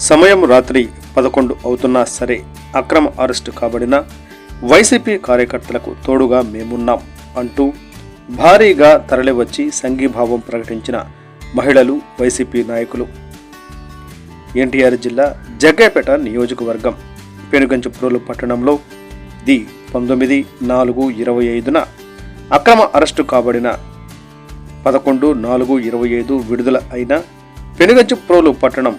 సమయం రాత్రి పదకొండు అవుతున్నా సరే అక్రమ అరెస్టు కాబడిన వైసీపీ కార్యకర్తలకు తోడుగా మేమున్నాం అంటూ భారీగా తరలివచ్చి సంఘీభావం ప్రకటించిన మహిళలు వైసీపీ నాయకులు. ఎన్టీఆర్ జిల్లా జగ్గైపేట నియోజకవర్గం పెనుగంచుప్రోలు పట్టణంలో ది పంతొమ్మిది నాలుగు ఇరవై ఐదున అక్రమ అరెస్టు కాబడిన పదకొండు నాలుగు ఇరవై ఐదు విడుదల అయిన పెనుగంచుప్రోలు పట్టణం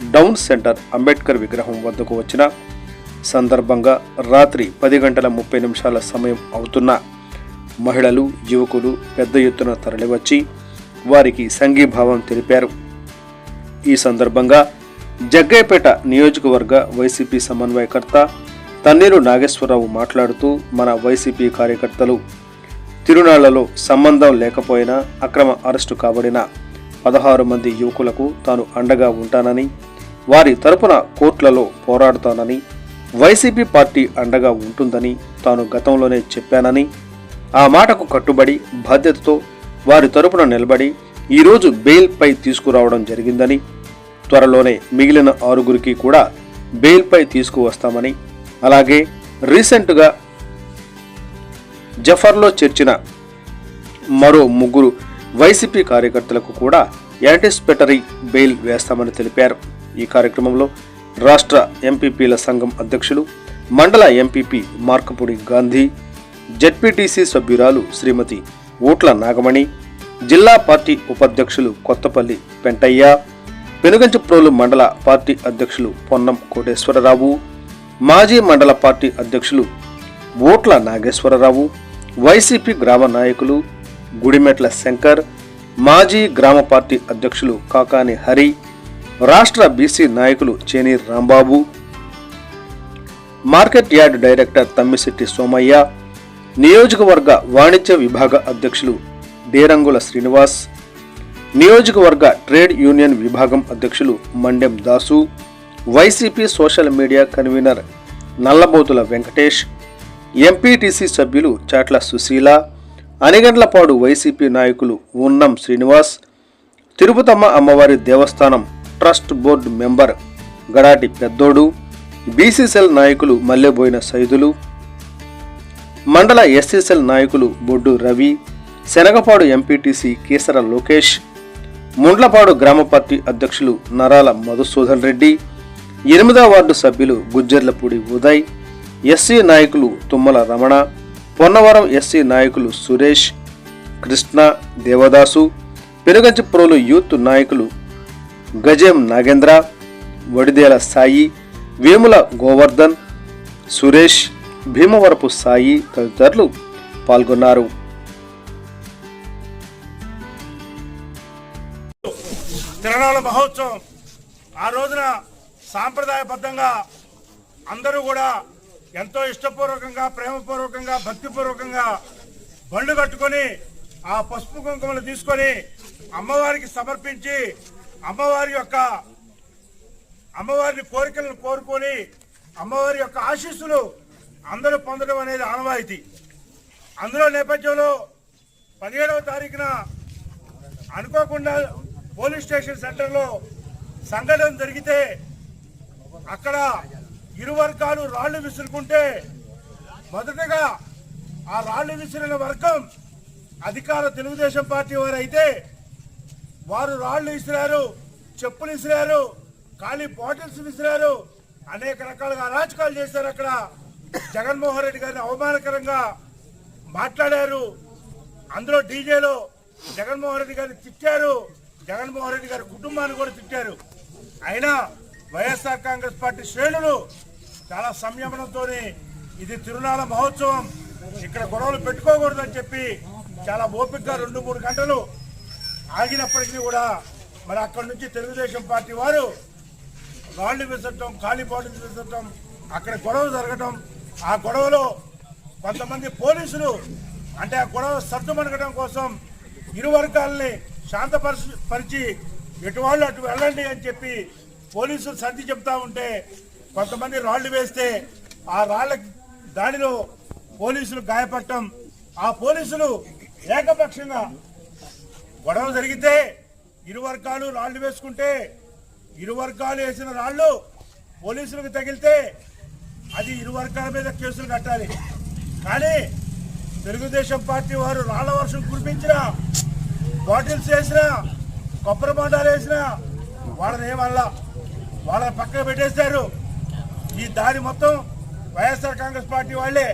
డౌన్ సెంటర్ అంబేద్కర్ విగ్రహం వద్దకు వచ్చిన సందర్భంగా రాత్రి పది గంటల ముప్పై నిమిషాల సమయం అవుతున్న మహిళలు యువకులు పెద్ద ఎత్తున తరలివచ్చి వారికి సంఘీభావం తెలిపారు. ఈ సందర్భంగా జగ్గయ్యపేట నియోజకవర్గ వైసీపీ సమన్వయకర్త తన్నీరు నాగేశ్వరరావు మాట్లాడుతూ మన వైసీపీ కార్యకర్తలు తిరునాళ్ళలో సంబంధం లేకపోయినా అక్రమ అరెస్టు కాబడిన పదహారు మంది యువకులకు తాను అండగా ఉంటానని వారి తరపున కోర్టులలో పోరాడుతానని వైసీపీ పార్టీ అండగా ఉంటుందని తాను గతంలోనే చెప్పానని ఆ మాటకు కట్టుబడి బాధ్యతతో వారి తరపున నిలబడి ఈరోజు బెయిల్పై తీసుకురావడం జరిగిందని త్వరలోనే మిగిలిన ఆరుగురికి కూడా బెయిల్పై తీసుకువస్తామని అలాగే రీసెంట్గా జఫర్లో చేర్చిన మరో ముగ్గురు వైసీపీ కార్యకర్తలకు కూడా యాంటిసిపేటరీ బెయిల్ వేస్తామని తెలిపారు. ఈ కార్యక్రమంలో రాష్ట్ర ఎంపీపీల సంఘం అధ్యక్షులు మండల ఎంపీపీ మార్కపుడి గాంధీ జెడ్పీటీసీ సభ్యురాలు శ్రీమతి ఓట్ల నాగమణి జిల్లా పార్టీ ఉపాధ్యక్షులు కొత్తపల్లి పెంటయ్య పెనుగంచప్రోలు మండల పార్టీ అధ్యక్షులు పొన్నం కోటేశ్వరరావు మాజీ మండల పార్టీ అధ్యక్షులు ఓట్ల నాగేశ్వరరావు వైసీపీ గ్రామ నాయకులు గుడిమెట్ల శంకర్ మాజీ గ్రామ పార్టీ అధ్యక్షులు కాకాని హరి రాష్ట్ర బీసీ నాయకులు చేని Rambabu market yard director Tammisetti Somaiah నియోజకవర్గ వాణిజ్య విభాగ అధ్యక్షులు డేరంగుల శ్రీనివాస్ నియోజకవర్గ ట్రేడ్ యూనియన్ విభాగం అధ్యక్షులు Mandem Dasu YCP social media convener Nallabothula Venkatesh MPTC సభ్యులు చాట్ల సుశీల అనిగండ్లపాడు వైసీపీ నాయకులు ఉన్నం శ్రీనివాస్ తిరుపతమ్మ అమ్మవారి దేవస్థానం ట్రస్ట్ బోర్డు మెంబర్ గడాటి పెద్దోడు బీసీసీఎల్ నాయకులు మల్లెబోయిన సైదులు మండల ఎస్సీసీఎల్ నాయకులు బొడ్డు రవి శనగపాడు ఎంపీటీసీ కేసర లోకేష్ ముండ్లపాడు గ్రామ పార్టీ అధ్యక్షులు నరాల మధుసూదన్ రెడ్డి ఎనిమిదవ వార్డు సభ్యులు గుజ్జర్లపూడి ఉదయ్ ఎస్సీ నాయకులు తుమ్మల రమణ పొన్నవరం ఎస్సీ నాయకులు సురేష్ కృష్ణ దేవదాసు పెనుగంచిప్రోలు యూత్ నాయకులు గజం నాగేంద్ర వడిదేల సాయి వేముల గోవర్ధన్ సురేష్ భీమవరపు సాయి తదితరులు పాల్గొన్నారు. తిరణాల మహోత్సవం ఆ రోజున సాంప్రదాయబద్ధంగా అందరూ కూడా ఎంతో ఇష్టపూర్వకంగా ప్రేమపూర్వకంగా భక్తిపూర్వకంగా బండ్లు కట్టుకొని ఆ పసుపు కుంకుమలు తీసుకొని అమ్మవారికి సమర్పించి అమ్మవారి యొక్క అమ్మవారిని కోరికలను కోరుకొని అమ్మవారి యొక్క ఆశీస్సులు అందరూ పొందడం అనేది ఆనవాయితీ. అందులో నేపథ్యంలో పదిహేడవ తారీఖున అనుకోకుండా పోలీస్ స్టేషన్ సెంటర్లో సంఘటన జరిగితే అక్కడ ఇరు వర్గాలు రాళ్ళు విసురుకుంటే మొదటగా ఆ రాళ్ళు విసిరిన వర్గం అధికార తెలుగుదేశం పార్టీ వారైతే వారు రాళ్ళు విసిరారు చెప్పులు విసిరారు ఖాళీ బాటిల్స్ విసిరారు అనేక రకాలుగా అరాచకాలు చేశారు అక్కడ. జగన్మోహన్ రెడ్డి గారిని అవమానకరంగా మాట్లాడారు. అందులో డీజేలో జగన్మోహన్ రెడ్డి గారిని తిట్టారు. జగన్మోహన్ రెడ్డి గారి కుటుంబాన్ని కూడా తిట్టారు. అయినా వైఎస్ఆర్ కాంగ్రెస్ పార్టీ శ్రేణులు చాలా సంయమనంతో ఇది తిరునాళ మహోత్సవం. ఇక్కడ గొడవలు పెట్టుకోకూడదని చెప్పి చాలా ఓపికగా రెండు మూడు గంటలు ఆగినప్పటికీ కూడా మరి అక్కడి నుంచి తెలుగుదేశం పార్టీ వారు రాళ్ళు విసరటం ఖాళీ బాటిల్స్ విసరటం అక్కడ గొడవ జరగటం ఆ గొడవలో కొంతమంది పోలీసులు అంటే ఆ గొడవ సర్దుమణగడం కోసం ఇరు వర్గాలని శాంతపరిచి పరిచి ఎటు వాళ్ళు అటు వెళ్ళండి అని చెప్పి పోలీసులు సర్ది చెప్తా ఉంటే కొంతమంది రాళ్ళు వేస్తే ఆ రాళ్ళ దాడిలో పోలీసులు గాయపడటం ఆ పోలీసులు ఏకపక్షంగా గొడవ జరిగితే ఇరు వర్గాలు రాళ్ళు వేసుకుంటే ఇరు వర్గాలు వేసిన రాళ్ళు పోలీసులకు తగిలితే అది ఇరు వర్గాల మీద కేసులు కట్టాలి. కానీ తెలుగుదేశం పార్టీ వారు రాళ్ళ వర్షం కురిపించిన బాటిల్స్ వేసిన కొబ్బరి బొండాలు వేసిన వాళ్ళని ఏమల్లా వాళ్ళని పక్కన పెట్టేశారు. ఈ దారి మొత్తం వైఎస్ఆర్ కాంగ్రెస్ పార్టీ వాళ్ళే.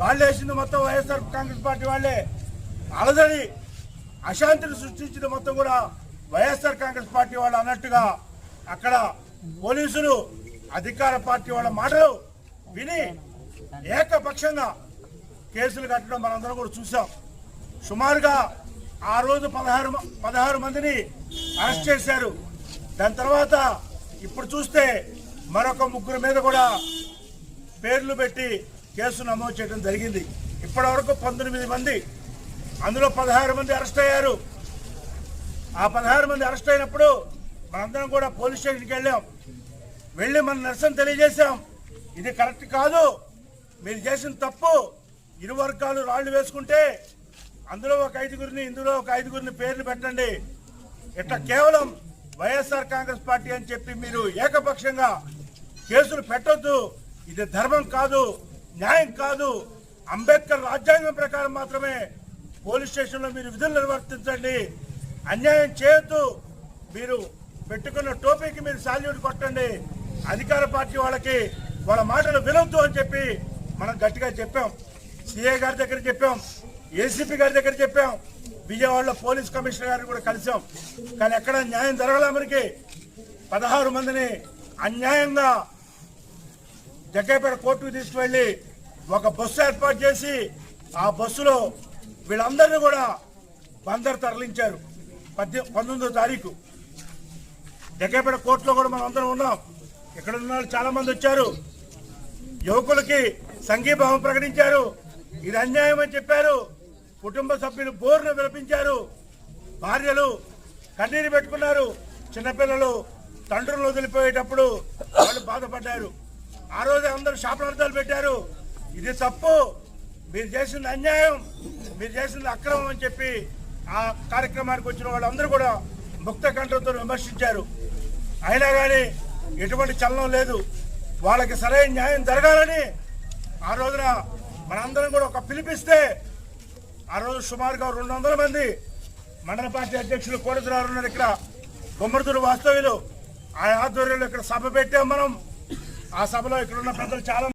వాళ్ళు వేసింది మొత్తం వైఎస్ఆర్ కాంగ్రెస్ పార్టీ వాళ్ళే. అలజడి అశాంతిని సృష్టించిన మొత్తం కూడా వైఎస్ఆర్ కాంగ్రెస్ పార్టీ వాళ్ళు అన్నట్టుగా అక్కడ పోలీసులు అధికార పార్టీ వాళ్ళ మాటలు విని ఏకపక్షంగా కేసులు కట్టడం మనందరం కూడా చూసాం సుమారుగా ఆ రోజు పదహారు పదహారు మందిని అరెస్ట్ చేశారు. దాని తర్వాత ఇప్పుడు చూస్తే మరొక ముగ్గురు మీద కూడా పేర్లు పెట్టి కేసు నమోదు చేయడం జరిగింది. ఇప్పటివరకు పంతొమ్మిది మంది అందులో పదహారు మంది అరెస్ట్ అయ్యారు. ఆ పదహారు మంది అరెస్ట్ అయినప్పుడు మనందరం కూడా పోలీస్ స్టేషన్కి వెళ్ళాం. వెళ్ళి మన నిరసన తెలియజేశాం. ఇది కరెక్ట్ కాదు. మీరు చేసిన తప్పు ఇరు వర్గాలు రాళ్ళు వేసుకుంటే అందులో ఒక ఐదుగురిని ఇందులో ఒక ఐదుగురిని పేర్లు పెట్టండి. ఇట్లా కేవలం వైఎస్ఆర్ కాంగ్రెస్ పార్టీ అని చెప్పి మీరు ఏకపక్షంగా కేసులు పెట్టొద్దు. ఇది ధర్మం కాదు న్యాయం కాదు. అంబేద్కర్ రాజ్యాంగం ప్రకారం మాత్రమే పోలీస్ స్టేషన్లో మీరు విధులు నిర్వర్తించండి. అన్యాయం చేయొద్దు. మీరు పెట్టుకున్న టోపీకి మీరు సాల్యూట్ కొట్టండి. అధికార పార్టీ వాళ్ళకి వాళ్ళ మాటలు వినొద్దు అని చెప్పి మనం గట్టిగా చెప్పాం. సిఐ గారి దగ్గర చెప్పాం. ఏసీపీ గారి దగ్గర చెప్పాం. విజయవాడలో పోలీస్ కమిషనర్ గారిని కూడా కలిసాం. కానీ ఎక్కడ న్యాయం జరగలే మనకి? పదహారు మందిని అన్యాయంగా జగ్గైపేట కోర్టుకు తీసుకువెళ్ళి ఒక బస్సు ఏర్పాటు చేసి ఆ బస్సులో వీళ్ళందరినీ కూడా బందర్ తరలించారు. పద్దె పంతొమ్మిదో తారీఖు. జగ్గైపేట కోర్టులో కూడా మనం అందరం ఉన్నాం. ఇక్కడ ఉన్న చాలా మంది వచ్చారు. యువకులకి సంఘీభావం ప్రకటించారు. ఇది అన్యాయం అని చెప్పారు. కుటుంబ సభ్యులు బోర్ను విలపించారు. భార్యలు కన్నీరు పెట్టుకున్నారు. చిన్నపిల్లలు తండ్రులు వదిలిపోయేటప్పుడు వాళ్ళు బాధపడ్డారు. ఆ రోజు అందరూ శాపనార్థాలు పెట్టారు. ఇది తప్పు. మీరు చేసింది అన్యాయం మీరు చేసింది అక్రమం అని చెప్పి ఆ కార్యక్రమానికి వచ్చిన వాళ్ళందరూ కూడా ముక్త కంఠంతో విమర్శించారు. అయినా కానీ ఎటువంటి చలనం లేదు. వాళ్ళకి సరైన న్యాయం జరగాలని ఆ రోజున మనందరం కూడా ఒక పిలిపిస్తే ఆ రోజు సుమారుగా రెండు వందల మంది మండల పార్టీ అధ్యక్షులు కోడతురారు ఉన్నారు ఇక్కడ. గుమ్మడిదూరు వాస్తవ్యులు. ఆ ఆధ్వర్యంలో ఇక్కడ సభ పెట్టాం మనం. ఆ సభలో ఇక్కడ ఉన్న పెద్దలు చాలా